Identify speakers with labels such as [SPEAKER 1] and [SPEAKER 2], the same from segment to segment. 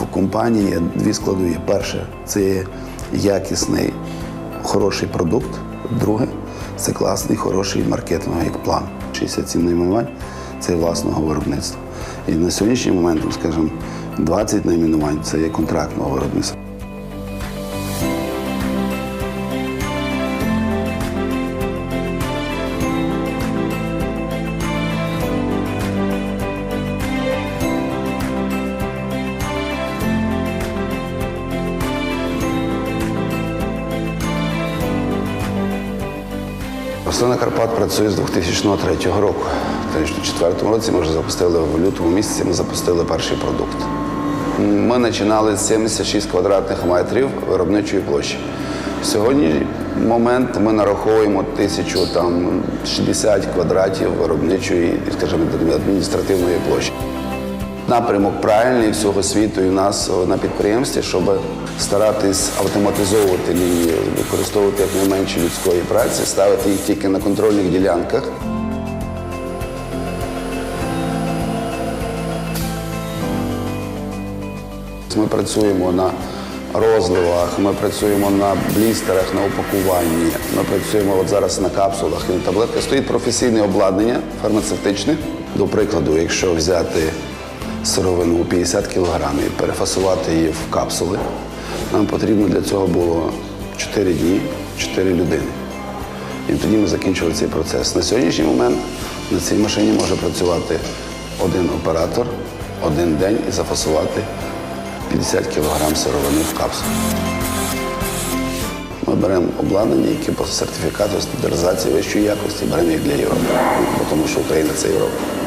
[SPEAKER 1] в компанії дві складові. Перше це якісний, хороший продукт. Друге це класний, хороший маркетинговий план. 67 найменувань це власного виробництва. І на сьогоднішній момент, ну, скажімо, 20 найменувань це є контрактного виробництва. Рослина Карпат працює з 2003 року. Тобто в 2004 році ми вже запустили в лютому місяці, ми запустили перший продукт. Ми починали з 76 квадратних метрів виробничої площі. Сьогодні момент ми нараховуємо 1060 квадратів виробничої, скажімо, адміністративної площі. Напрямок правильний всього світу і у нас на підприємстві, щоб старатись автоматизовувати лінії, використовувати якнайменше людської праці, ставити їх тільки на контрольних ділянках. Ми працюємо на розливах, ми працюємо на блістерах, на упакуванні. Ми працюємо от зараз на капсулах і на таблетках. Стоїть професійне обладнання фармацевтичне. До прикладу, якщо взяти сировину 50 кг і перефасувати її в капсули, нам потрібно для цього було 4 дні, 4 людини. І тоді ми закінчили цей процес. На сьогоднішній момент на цій машині може працювати один оператор один день і зафасувати 50 кг сировини в капсулу. Ми беремо обладнання, яке по сертифікату стандартизації вищої якості беремо їх для Європи, тому що Україна це Європа.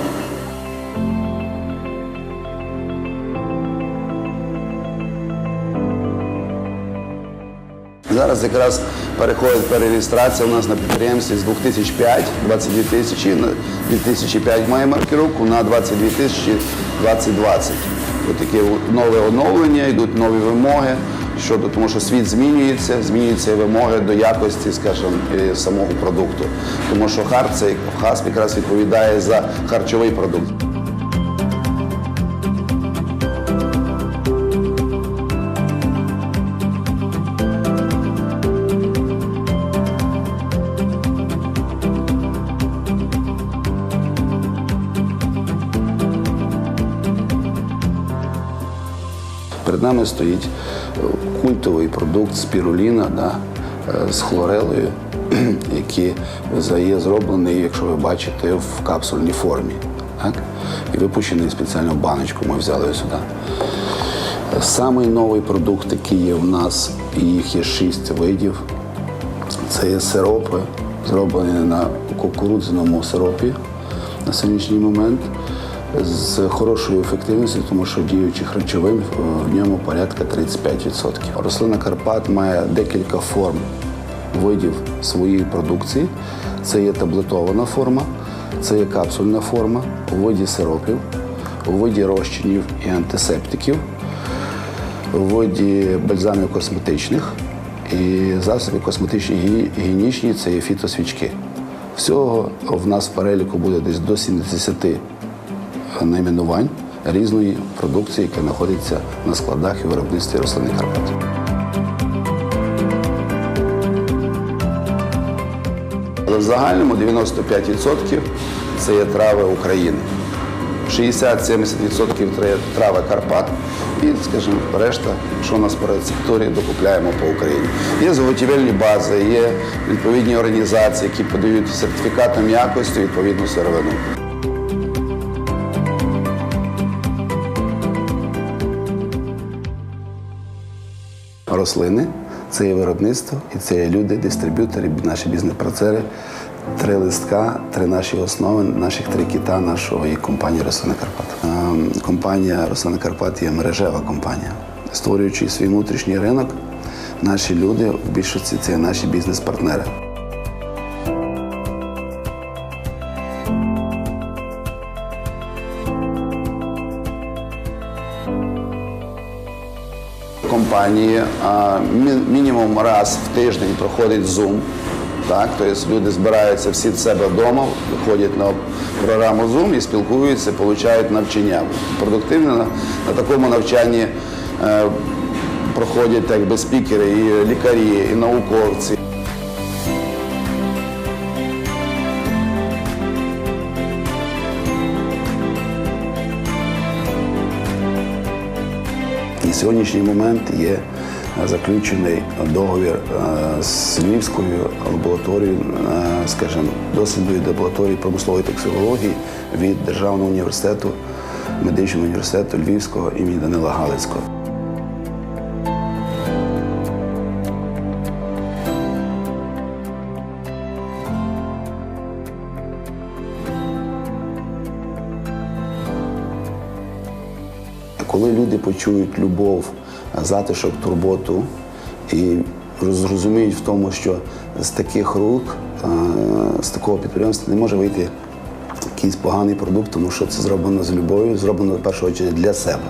[SPEAKER 1] Зараз якраз переходить перереєстрація у нас на підприємстві з 2005, 22 тисячі, 2005 має маркировку на 22 тисячі 2020. Ось таке нове оновлення, йдуть нові вимоги щодо тому, що світ змінюється, змінюються вимоги до якості, скажімо, самого продукту. Тому що хар цей хасп якраз відповідає за харчовий продукт. Перед нами стоїть е, культовий продукт спіруліна да, е, з хлорелою, який є зроблений, якщо ви бачите, в капсульній формі. Так? І випущений спеціально в баночку ми взяли його сюди. Самий новий продукт, який є в нас, і їх є шість видів. Це є сиропи, зроблені на кукурудзяному сиропі на сьогоднішній момент з хорошою ефективністю, тому що діючих речовин е, в ньому порядка 35%. Рослина Карпат має декілька форм видів своєї продукції. Це є таблетована форма, це є капсульна форма у виді сиропів, у виді розчинів і антисептиків, у виді бальзамів косметичних і засобів косметичні гігієнічні це є фітосвічки. Всього в нас в переліку буде десь до 70 найменувань різної продукції, яка знаходиться на складах і виробництві рослини Карпат. Але в загальному 95% це є трави України. 60-70% тра- трави Карпат і, скажімо, решта, що у нас по рецептурі, докупляємо по Україні. Є заготівельні бази, є відповідні організації, які подають сертифікатом якості відповідну сировину. Рослини, це є виробництво і це є люди, дистриб'ютори, наші бізнес-процери. Три листка, три наші основи, наших три кіта нашої компанії Рослина Карпат. Ем, Компанія Рослина Карпат є мережева компанія. Створюючи свій внутрішній ринок, наші люди в більшості це наші бізнес-партнери. Компанії мінімум раз в тиждень проходить Zoom Так, тобто люди збираються всі в себе вдома, виходять на програму Zoom і спілкуються, отримують навчання. Продуктивно на, на такому навчанні е, проходять так би спікери, і лікарі, і науковці. І сьогоднішній момент є е, заключений договір е, з Львівською лабораторією, е, скажімо, дослідної лабораторії промислової токсикології від Державного університету, медичного університету Львівського імені Данила Галицького. Коли люди почують любов, затишок, турботу і зрозуміють в тому, що з таких рук, е, з такого підприємства не може вийти якийсь поганий продукт, тому що це зроблено з любов'ю, зроблено в першу чергу для себе.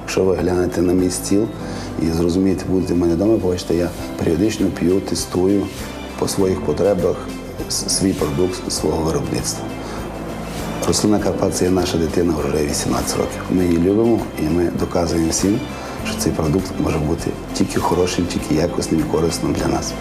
[SPEAKER 1] Якщо ви глянете на мій стіл і зрозумієте, будете в мене вдома, побачите, я періодично п'ю, тестую по своїх потребах свій продукт свого виробництва. Це є наша дитина вже 18 років. Ми її любимо і ми доказуємо всім, що цей продукт може бути тільки хорошим, тільки якісним і корисним для нас.